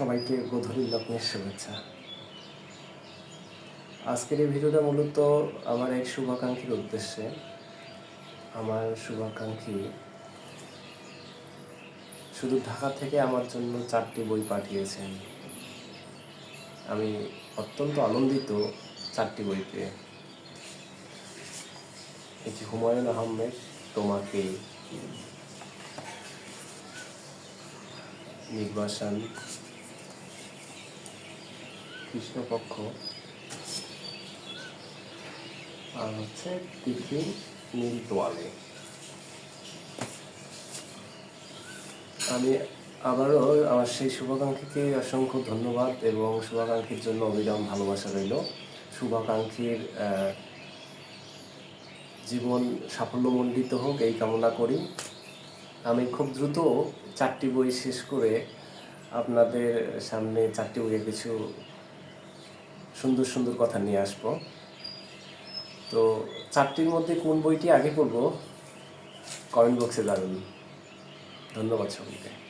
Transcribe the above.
সবাইকে গোধূলি লগ্নের শুভেচ্ছা। আজকের এই ভিডিওটা মূলত আমার এক শুভাকাঙ্ক্ষীর উদ্দেশ্যে। আমার শুভাকাঙ্ক্ষী শুধু ঢাকা থেকে আমার জন্য চারটি বই পাঠিয়েছেন। আমি অত্যন্ত আনন্দিত চারটি বই পেয়ে। যে হুমায়ুন আহমেদ, তোমাকে নির্বাসন কৃষ্ণপক্ষ। আর হচ্ছে তিথি নীল তোয়ালে। আমি আবারও আমার সেই শুভাকাঙ্ক্ষীকে অসংখ্য ধন্যবাদ এবং শুভাকাঙ্ক্ষীর জন্য অবিরাম ভালোবাসা রইল। শুভাকাঙ্ক্ষীর জীবন সাফল্যমণ্ডিত হোক, এই কামনা করি। আমি খুব দ্রুত চারটি বই শেষ করে আপনাদের সামনে চারটি বইয়ের কিছু সুন্দর সুন্দর কথা নিয়ে আসব। তো চারটির মধ্যে কোন বইটি আগে পড়ব? কমেন্ট বক্সে জানান ধন্যবাদ সকলকে।